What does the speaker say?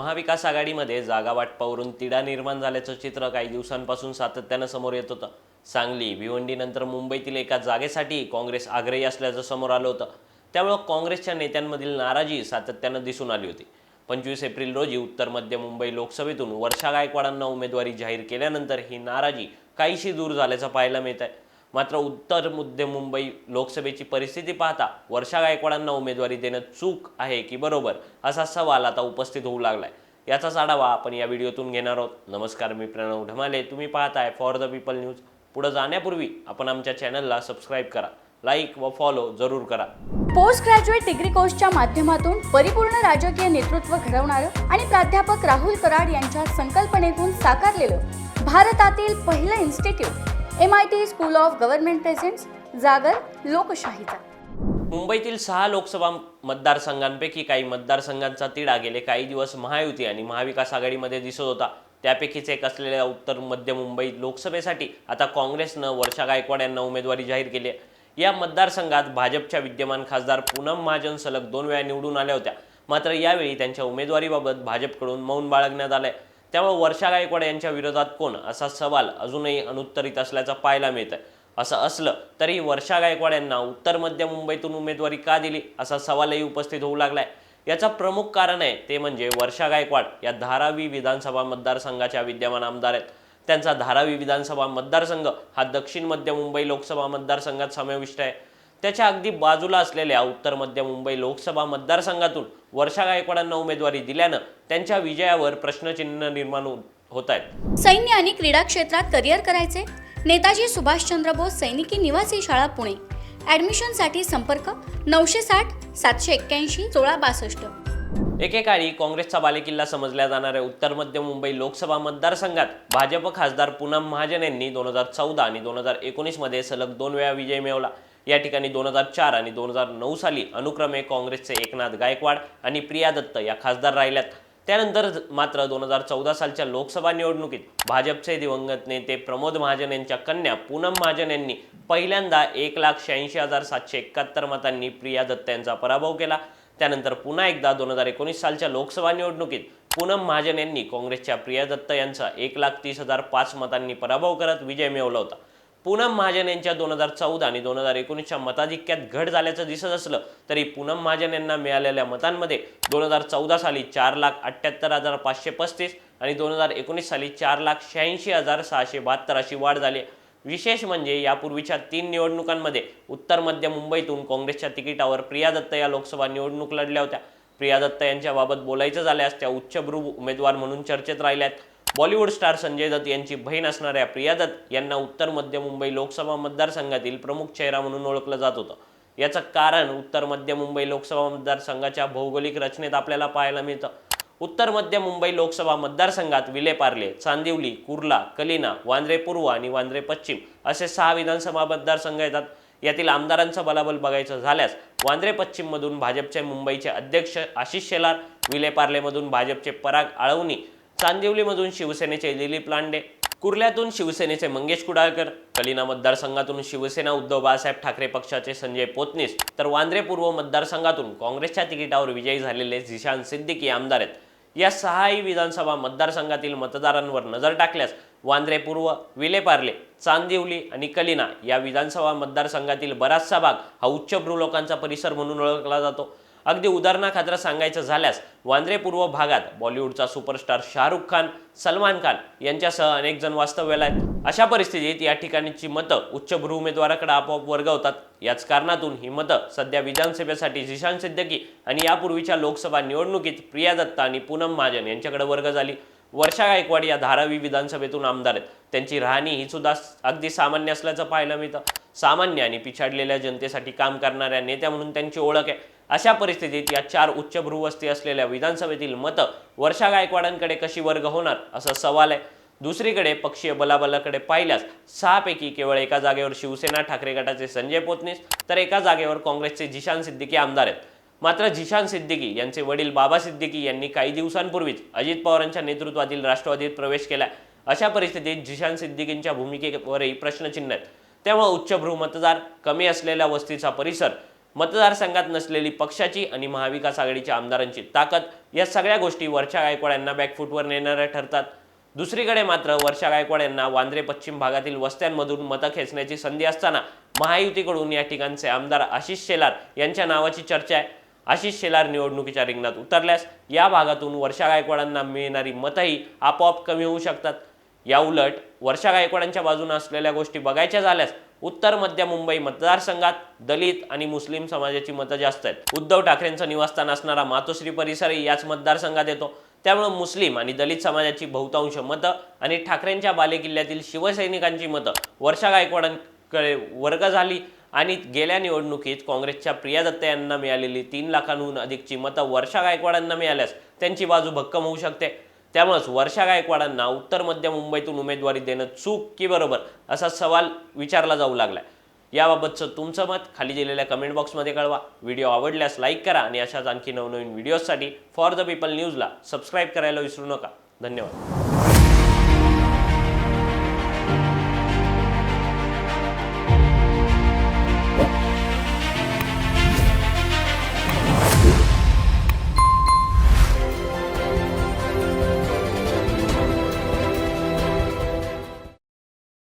महाविकास आघाडीमध्ये जागा वाटपावरून तिढा निर्माण झाल्याचं चित्र काही दिवसांपासून सातत्यानं समोर येत होतं. सांगली भिवंडीनंतर मुंबईतील एका जागेसाठी काँग्रेस आग्रही असल्याचं समोर आलं होतं. त्यामुळं काँग्रेसच्या नेत्यांमधील नाराजी सातत्यानं दिसून आली होती. पंचवीस एप्रिल रोजी उत्तर मध्य मुंबई लोकसभेतून वर्षा गायकवाडांना उमेदवारी जाहीर केल्यानंतर ही नाराजी काहीशी दूर झाल्याचं पाहायला मिळत आहे मात्र उत्तर मध्य मुंबई लोकसभेची परिस्थिती पाहता वर्षा गायकवाडांना उमेदवारी देणं चूक आहे की बरोबर असा सवाल आता उपस्थित होऊ लागलाय. याचाच आढावा आपण या व्हिडिओतून घेणार आहोत. नमस्कार मी प्रणव ढमाले. तुम्ही पाहताय फॉर द पीपल न्यूज पुढे जाण्यापूर्वी आपण आमच्या चॅनलला सबस्क्राईब करा लाईक व फॉलो जरूर करा. पोस्ट ग्रॅज्युएट डिग्री कोर्सच्या माध्यमातून परिपूर्ण राजकीय नेतृत्व घडवणारं आणि प्राध्यापक राहुल कराड यांच्या संकल्पनेतून साकारलेलं भारतातील पहिलं institute M I T school of government presents जागर लोकशाहीचा. मुंबईतील सहा लोकसभा मतदारसंघांपैकी काही मतदारसंघांचा तिढा गेले काही दिवस महायुती आणि महाविकास आघाडीमध्ये दिसत होता. त्यापैकीच एक असलेल्या उत्तर मध्य मुंबई लोकसभेसाठी आता काँग्रेसनं वर्षा गायकवाड यांना उमेदवारी जाहीर केली आहे. या मतदारसंघात भाजपच्या विद्यमान खासदार पूनम महाजन सलग दोन वेळा निवडून आल्या होत्या. मात्र यावेळी त्यांच्या उमेदवारीबाबत भाजपकडून मौन बाळगण्यात आलंय. त्यामुळे वर्षा गायकवाड यांच्या विरोधात कोण? असा सवाल अजूनही अनुत्तरित असल्याचं पाहायला मिळत आहे असं असलं तरी वर्षा गायकवाड यांना उत्तर मध्य मुंबईतून उमेदवारी का दिली? असा सवालही उपस्थित होऊ लागलाय. याचं प्रमुख कारण आहे ते म्हणजे वर्षा गायकवाड या धारावी विधानसभा मतदारसंघाच्या विद्यमान आमदार आहेत. त्यांचा धारावी विधानसभा मतदारसंघ हा दक्षिण मध्य मुंबई लोकसभा मतदारसंघात समाविष्ट आहे. त्याच्या अगदी बाजूला असलेल्या उत्तर मध्य मुंबई लोकसभा मतदारसंघातून वर्षा गायकवाडांना उमेदवारी दिल्यानं त्यांच्या विजयावर प्रश्नचिन्ह निर्माण हो- होत आहेत सैन्य आणि क्रीडा क्षेत्रात करिअर करायचे? नेताजी सुभाषचंद्र बोस सैनिकी निवासी शाळा पुणे. ॲडमिशनसाठी संपर्क नऊशे साठ सातशे एक्क्याऐंशी सोळा बासष्ट. एकेकाळी काँग्रेसचा बालेकिल्ला समजल्या जाणाऱ्या उत्तर मध्य मुंबई लोकसभा मतदारसंघात भाजप खासदार पूनम महाजन यांनी दोन हजार चौदा आणि दोन हजार एकोणीसमध्ये सलग दोन वेळा विजय मिळवला. या ठिकाणी दोन हजार चार आणि दोन हजार नऊ साली अनुक्रमे काँग्रेसचे एकनाथ गायकवाड आणि प्रिया दत्त या खासदार राहिल्यात. त्यानंतर मात्र दोन हजार चौदा सालच्या लोकसभा निवडणुकीत भाजपचे दिवंगत नेते प्रमोद महाजन यांच्या कन्या पूनम महाजन यांनी पहिल्यांदा एक लाख शहाऐंशी हजार सातशे एकाहत्तर मतांनी प्रिया दत्त यांचा पराभव केला. त्यानंतर पुन्हा एकदा दोन हजार एकोणीस सालच्या लोकसभा निवडणुकीत पूनम महाजन यांनी काँग्रेसच्या प्रिया दत्त यांचा एक लाख तीस हजार पाच मतांनी पराभव करत विजय मिळवला होता. पूनम महाजन यांच्या दोन हजार चौदा आणि दोन हजार एकोणीसच्या मताधिक्यात घट झाल्याचं दिसत असलं तरी पूनम महाजन यांना मिळालेल्या मतांमध्ये दोन हजार चौदा साली चार लाख अठ्ठ्याहत्तर हजार पाचशे पस्तीस आणि दोन हजार एकोणीस साली चार लाख शहाऐंशी हजार सहाशे बहात्तर अशी वाढ झाली. विशेष म्हणजे यापूर्वीच्या तीन निवडणुकांमध्ये उत्तर मध्य मुंबईतून काँग्रेसच्या तिकिटावर प्रिया दत्त या लोकसभा निवडणूक लढल्या होत्या. प्रिया दत्त यांच्याबाबत बोलायचं झाल्यास त्या उच्चभ्रू उमेदवार म्हणून चर्चेत राहिल्या आहेत बॉलिवूड स्टार संजय दत्त यांची बहीण असणाऱ्या प्रिया दत्त यांना उत्तर मध्य मुंबई लोकसभा मतदारसंघातील प्रमुख चेहरा म्हणून ओळखलं जात होतं. याचं कारण उत्तर मध्य मुंबई लोकसभा मतदारसंघाच्या भौगोलिक रचनेत आपल्याला पाहायला मिळतं. उत्तर मध्य मुंबई लोकसभा मतदारसंघात विलेपार्ले चांदिवली कुर्ला कलिना वांद्रे पूर्व आणि वांद्रे पश्चिम असे सहा विधानसभा मतदारसंघ येतात. यातील आमदारांचं बलाबल बघायचं झाल्यास वांद्रे पश्चिममधून भाजपचे मुंबईचे अध्यक्ष आशिष शेलार विलेपार्लेमधून भाजपचे पराग आळवणी चांदिवलीमधून शिवसेनेचे लिली लांडे कुर्ल्यातून शिवसेनेचे मंगेश कुडाळकर कलिना मतदारसंघातून शिवसेना उद्धव बाळासाहेब ठाकरे पक्षाचे संजय पोतनीस तर वांद्रे पूर्व मतदारसंघातून काँग्रेसच्या तिकिटावर विजयी झालेले झिशान सिद्दीकी आमदार आहेत. या सहाही विधानसभा मतदारसंघातील मतदारांवर नजर टाकल्यास वांद्रे पूर्व विलेपार्ले चांदिवली आणि कलिना या विधानसभा मतदारसंघातील बराचसा भाग हा उच्चभ्रू लोकांचा परिसर म्हणून ओळखला जातो. अगदी उदाहरणाखातर सांगायचं झाल्यास वांद्रे पूर्व भागात बॉलिवूडचा सुपरस्टार शाहरुख खान सलमान खान यांच्यासह अनेक जण वास्तव्याला आहेत. अशा परिस्थितीत या ठिकाणीची मतं उच्चभ्रू उमेदवाराकडे आपोआप वर्गवतात. याच कारणातून ही मतं सध्या विधानसभेसाठी झिशान सिद्दकी आणि यापूर्वीच्या लोकसभा निवडणुकीत प्रिया दत्ता आणि पूनम महाजन यांच्याकडे वर्ग झाली. वर्षा गायकवाड या धारावी विधानसभेतून आमदार आहेत. त्यांची राहणी ही सुद्धा अगदी सामान्य असल्याचं पाहायला मिळतं. सामान्य आणि पिछाडलेल्या जनतेसाठी काम करणाऱ्या नेत्या म्हणून त्यांची ओळख आहे. अशा परिस्थितीत या चार उच्चभ्रू वस्ती असलेल्या विधानसभेतील मतं वर्षा गायकवाडांकडे कशी वर्ग होणार असा सवाल आहे. दुसरीकडे पक्षीय बलाबलाकडे पाहिल्यास सहापैकी केवळ एका जागेवर शिवसेना ठाकरे गटाचे संजय पोतनीस तर एका जागेवर काँग्रेसचे जिशान सिद्दीकी आमदार आहेत. मात्र जिशान सिद्दीकी यांचे वडील बाबा सिद्दीकी यांनी काही दिवसांपूर्वीच अजित पवारांच्या नेतृत्वातील राष्ट्रवादीत प्रवेश केला अशा परिस्थितीत जिशान सिद्दीकींच्या भूमिकेवरही प्रश्नचिन्ह आहेत. त्यामुळे उच्चभ्रू मतदार कमी असलेल्या वस्तीचा परिसर मतदारसंघात नसलेली पक्षाची आणि महाविकास आघाडीच्या आमदारांची ताकद या सगळ्या गोष्टी वर्षा गायकवाड यांना बॅकफुटवर नेणाऱ्या ठरतात. दुसरीकडे मात्र वर्षा गायकवाड यांना वांद्रे पश्चिम भागातील वस्त्यांमधून मतं खेचण्याची संधी असताना महायुतीकडून या ठिकाणचे आमदार आशिष शेलार यांच्या नावाची चर्चा आहे. आशिष शेलार निवडणुकीच्या रिंगणात उतरल्यास या भागातून वर्षा गायकवाडांना मिळणारी मतंही आपोआप कमी होऊ शकतात. या उलट वर्षा गायकवाडांच्या बाजूने असलेल्या गोष्टी बघायच्या झाल्यास उत्तर मध्य मुंबई मतदारसंघात दलित आणि मुस्लिम समाजाची मतं जास्त आहेत. उद्धव ठाकरेंचं निवासस्थान असणारा मातोश्री परिसरही याच मतदारसंघात येतो. त्यामुळे मुस्लिम आणि दलित समाजाची बहुतांश मतं आणि ठाकरेंच्या बालेकिल्ल्यातील शिवसैनिकांची मतं वर्षा गायकवाडांकडे वर्ग झाली आणि गेल्या निवडणुकीत काँग्रेसच्या प्रिया दत्त यांना मिळालेली तीन लाखांहून अधिकची मतं वर्षा गायकवाडांना मिळाल्यास त्यांची बाजू भक्कम होऊ शकते. त्यामुळेच वर्षा गायकवाडांना उत्तर मध्य मुंबईतून उमेदवारी देणं चूक की बरोबर असा सवाल विचारला जाऊ लागलाय. याबाबतचं तुमचं मत खाली दिलेल्या कमेंट बॉक्समध्ये कळवा. व्हिडिओ आवडल्यास लाईक करा आणि अशाच आणखी नवनवीन व्हिडिओजसाठी फॉर द पीपल न्यूजला सबस्क्राईब करायला विसरू नका. धन्यवाद.